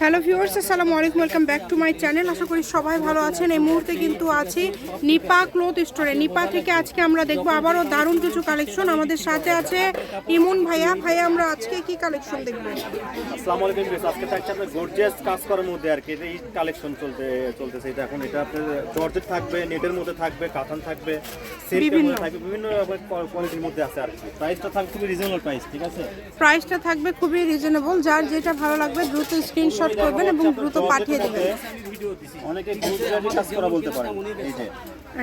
Hello viewers আসসালামু আলাইকুম welcome back to my channel আশা করি সবাই ভালো আছেন। এই মুহূর্তে কিন্তু আছি নিপা ক্লোথ স্টোরে। নিপা থেকে আজকে আমরা দেখব আবারও দারুণ কিছু কালেকশন আমাদের সাথে আছে ইমন ভাইয়া। ভাইয়া আমরা আজকে কি কালেকশন দেখব? আসসালামু আলাইকুম বেশ আজকে থাকছে আপনার গর্জিয়াস কাজ করার মধ্যে আর কি। এটা এই কালেকশন চলতে চলতেছে। এটা এখন এটা আপনার জর্জেট থাকবে নেটের মধ্যে থাকবে কাতান থাকবে সিল্কের। মধ্যে থাকবে বিভিন্ন কোয়ালিটির মধ্যে আছে আর কি। প্রাইসটা থাকবে খুবই রিজনেবল প্রাইস ঠিক আছে? প্রাইসটা থাকবে খুবই রিজনেবল যার যেটা ভালো লাগবে দ্রুত স্ক্রিনশট করবেন এবং দ্রুত পাঠিয়ে দেবেন। অনেকে গুজরাটি কাজ করা বলতে পারেন এই যে।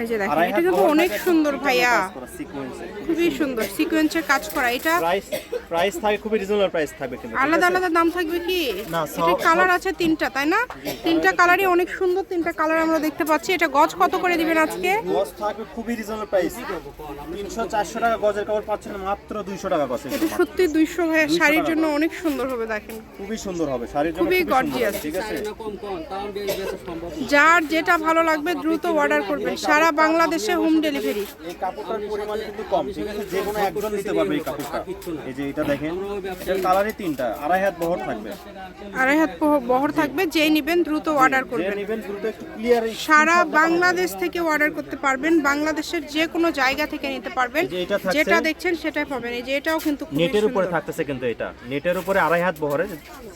এই যে দেখেন এটা কিন্তু অনেক সুন্দর ভাইয়া। খুবই সুন্দর সিকোয়েন্সের কাজ করা। এটা প্রাইস খুবই রিজনেবল প্রাইস থাকবে কিন্তু আলাদা আলাদা দাম থাকবে কি? এটা কালার আছে তিনটা তাই না? তিনটা কালারই অনেক সুন্দর তিনটা কালার আমরা দেখতে পাচ্ছি। এটা গজ কত করে দিবেন আজকে? গজ থাকবে খুবই রিজনেবল প্রাইস তিনশো চারশো টাকা গজের কাপড় পাচ্ছেন মাত্র দুইশো টাকা গজ এটা সত্যি দুইশো ভাইয়া শাড়ির জন্য অনেক সুন্দর হবে দেখেন। খুবই সুন্দর হবে খুবই খুবই ঠিক আছে? যার যেটা ভালো লাগবে দ্রুত অর্ডার করবেন। সারা বাংলাদেশে হোম ডেলিভারি এই কাপড়টার পরিমাণ কিন্তু কম ঠিক আছে? যে কোনো একজন নিতে পারবে এই কাপড়টা। এই যে এটা দেখেন এটার কালারই তিনটা আড়াই হাত বহর থাকবে। আড়াই হাত বহর থাকবে যেই নিবেন দ্রুত অর্ডার করবেন নেবেন দ্রুত একটু ক্লিয়ার সারা বাংলাদেশ থেকে অর্ডার করতে পারবেন। বাংলাদেশের যে কোনো জায়গা থেকে নিতে পারবেন। যেটা দেখছেন সেটাই পাবেন। এই যে এটাও কিন্তু নেটের উপরে থাকতেছে কিন্তু এটা। নেটের উপরে আড়াই হাত বহরে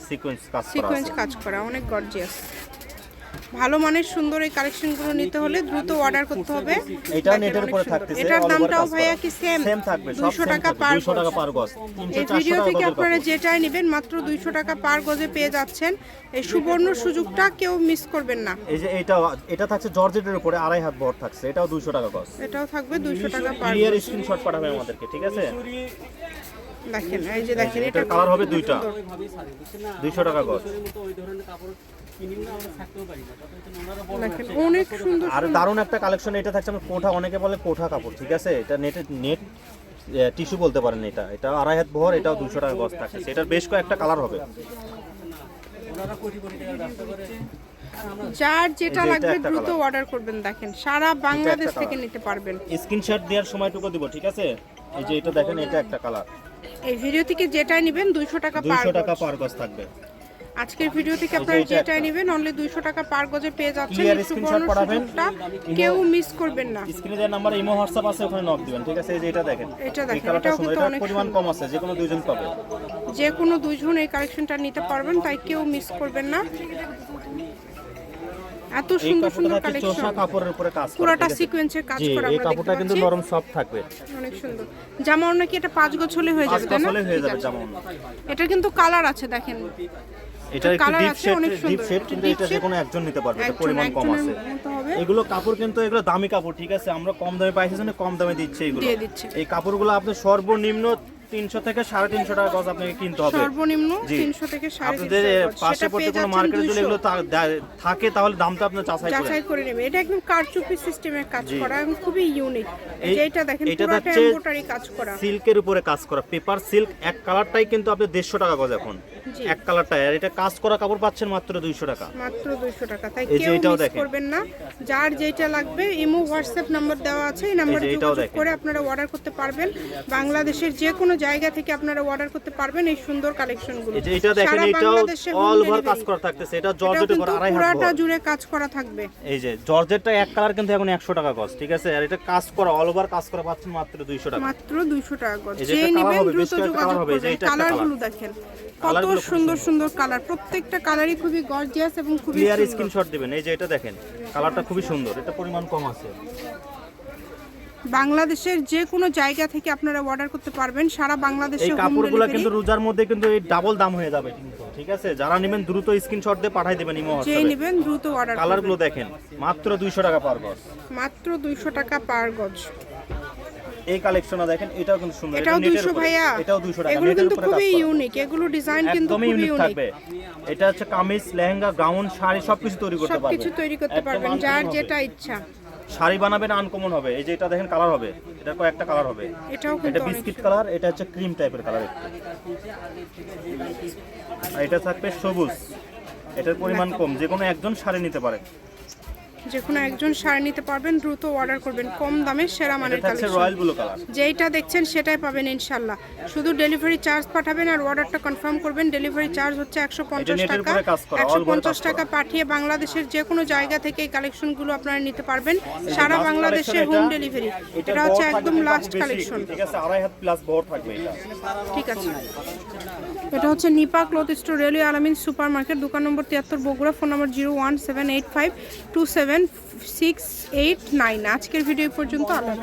সিকোয়েন্স কাজ সিকোয়েন্স কাজ করা অনেক গর্জিয়াস ভালো মানের সুন্দর এই কালেকশনগুলো নিতে হলে দ্রুত অর্ডার করতে হবে। এটা নেটের উপরে থাকতেছে এটার দামটাও ভাইয়া কি সেম সেম থাকবে 200 টাকা পার 200 টাকা পার গজ। এই ভিডিও থেকে আপনারা যেটাই নেবেন মাত্র দুইশো টাকা পার গজে পেয়ে যাচ্ছেন। এই সুবর্ণ সুযোগটা কেউ মিস করবেন না। এই যে এটা এটা থাকছে জর্জেটের উপরে আড়াই হাত বহর থাকছে এটাও 200 টাকা গজ। এটাও থাকবে দুইশো টাকা পার ক্লিয়ার স্ক্রিনশট পাঠাবে আমাদেরকে ঠিক আছে? দেখেন এই যে দেখেন এটা কালার হবে দুইটা। 200 টাকা গজ। অনেক সুন্দর আর দারুণ একটা কালেকশন এটা থাকছে আমার কোঠা অনেকে বলে কোঠা কাপড় ঠিক আছে? এটা নেট নেট টিস্যু বলতে পারেন এটা। এটা আড়াই হাত বহর এটাও দুশো টাকা গজ থাকে এটার বেশ কয়েকটা কালার হবে। যার যেটা লাগবে দ্রুত অর্ডার করবেন দেখেন সারা বাংলাদেশ। থেকে নিতে পারবেন। স্ক্রিনশট দেওয়ার সময়টুকু দিব ঠিক আছে? এই যে এটা দেখেন এটা একটা কালার এই ভিডিও থেকে যেটাই নেবেন দুইশো টাকা পার দুইশো টাকা পার গজ থাকবে। আজকের ভিডিও থেকে আপনারা এটা একটা। যেটাই নেবেন অনলি দুইশো টাকা পার গজে পেয়ে যাচ্ছেন। screenshot পাঠাবেন। সুযোগটা কেউ মিস করবেন না। স্ক্রিনে যে নাম্বার ইমো হোয়াটসঅ্যাপ আছে ওখানে নক দিবেন ঠিক আছে? এই যে এটা দেখেন। এটা দেখেন, এটাও কিন্তু অনেক পরিমাণ কম আছে যে কোনো দুইজন পাবে। যে কোনো দুইজন এই কালেকশনটা নিতে পারবেন তাই কেউ মিস করবেন না। এত সুন্দর সুন্দর কালেকশন কাপড়ের উপরে কাজ করা, পুরোটা সিকোয়েন্সের কাজ করা আমরা কাপড়টা কিন্তু নরম সফট থাকবে। অনেক সুন্দর। জামা নাকি এটা পাঁচ গোছলে হয়ে যাবে তাই না? হয়ে যাবে। যেমন এটা কিন্তু কালার আছে দেখেন। এটা একটু ডিপ আছে, শেড অনেক ডিপ সুন্দর। শেড কিন্তু এটা যে কোনো একজন নিতে পারবে এটা পরিমাণ কম আছে। এগুলো কাপড় কিন্তু এগুলো দামি কাপড় ঠিক আছে? আমরা কম দামে পাইছি জন্য কম দামে দিচ্ছে এগুলো। এই কাপড়গুলো আপনি সর্বনিম্ন তিনশো থেকে সাড়ে তিনশো টাকা গজ আপনাকে কিনতে হবে। সর্বনিম্ন তিনশো থেকে আপনাদের পাশে পড়তে কোনো মার্কেটে যদি এগুলো থাকে তাহলে দামটা আপনার করে যাচাই করে নেবে এটা একদম কারচুপি সিস্টেমের কাজ করা এবং খুবই ইউনিক এই এই- যে এটা দেখেন এটা হচ্ছে কাজ করা। সিল্কের উপরে কাজ করা। পেপার সিল্ক এক কালারটাই কিন্তু আপনি দেড়শো টাকা গজ এখন। এক কালারটাই আর এটা কাজ করা কাপড় পাচ্ছেন মাত্র দুইশো টাকা। মাত্র দুইশো টাকা। তাই কেউ মিস করবেন না। যার যেটা লাগবে ইমো হোয়াটসঅ্যাপ নাম্বার দেওয়া আছে। এই নাম্বারে যোগাযোগ করে আপনারা অর্ডার করতে পারবেন। বাংলাদেশের যে কোনো জায়গা থেকে আপনারা অর্ডার করতে পারবেন এই সুন্দর কালেকশনগুলো এই যে এটা দেখেন এটাও অল ওভার কাজ করা থাকতেছে এটা জর্জেটের উপর আড়াই হাত পুরাটা জুড়ে কাজ করা থাকবে। এই যে জর্জেটটা এক কালার কিন্তু এখন একশো টাকা গজ ঠিক আছে? আর এটা কাজ করা অল ওভার কাজ করা পাচ্ছেন মাত্র দুইশো টাকা। মাত্র দুইশো টাকা গজ যে নেবেন দ্রুত যোগাযোগ করবেন। এটা কালারগুলো দেখেন কত সুন্দর। সুন্দর কালার প্রত্যেকটা কালারই খুবই গর্জিয়াস এবং খুবই ক্লিয়ার। স্ক্রিনশট দিবেন। এই যে এটা দেখেন কালারটা খুবই সুন্দর। এটা পরিমাণ কম আছে। বাংলাদেশের যে কোনো জায়গা থেকে আপনারা অর্ডার করতে পারবেন। সারা বাংলাদেশে এই কাপড়গুলো কিন্তু রোজার মধ্যে কিন্তু এই ডাবল দাম হয়ে যাবে ঠিক আছে? যারা নেবেন দ্রুত স্ক্রিনশট দিয়ে পাঠিয়ে দেবেন ইমো যেই হোয়াটসঅ্যাপে। নেবেন দ্রুত অর্ডার কালারগুলো দেখেন মাত্র দুইশো টাকা পার গজ। মাত্র দুইশো টাকা পার গজ। এই কালেকশনটা দেখেন এটাও কিন্তু সুন্দর এটাও এটা নেটের দুইশো উপরে। ভাইয়া। এটাও দুইশো টাকা এগুলো কিন্তু খুবই ইউনিক এগুলো ডিজাইন কিন্তু খুবই ইউনিক থাকবে। এটা হচ্ছে কামিজ লেহেঙ্গা গাউন শাড়ি সবকিছু তৈরি করতে পারবেন। সবকিছু তৈরি করতে পারবেন যার যেটা ইচ্ছা। শাড়ি বানাবেন আনকমন হবে। এই যে এটা দেখেন কালার হবে। এটা কয়েকটা কালার হবে। এটাও এটা বিস্কিট কালার এটা হচ্ছে ক্রিম টাইপের কালার আর এটা থাকবে সবুজ। এটার পরিমাণ কম যে কোনো একজন শাড়ি নিতে পারে। যে কোনো একজন শাড়ি নিতে পারবেন দ্রুত অর্ডার করবেন। কম দামে সেরা মানের কালেকশন যেইটা দেখছেন সেটাই পাবেন ইনশাল্লাহ। শুধু ডেলিভারি চার্জ পাঠাবেন আর অর্ডারটা কনফার্ম করবেন। ডেলিভারি চার্জ হচ্ছে একশো পঞ্চাশ টাকা। একশো পঞ্চাশ টাকা পাঠিয়ে বাংলাদেশের যে কোনো জায়গা থেকে এই কালেকশনগুলো আপনারা নিতে পারবেন। সারা বাংলাদেশে হোম ডেলিভারি এটা হচ্ছে একদম লাস্ট কালেকশন ঠিক আছে আড়াই হাত প্লাস বড় থাকবে এটা। ঠিক আছে। এটা হচ্ছে Nipa cloth store railway Alamin super market দোকান নম্বর তিয়াত্তর Bogura phone number zero one seven eight five two seven six eight nine আজকের ভিডিও পর্যন্ত আল্লাহ।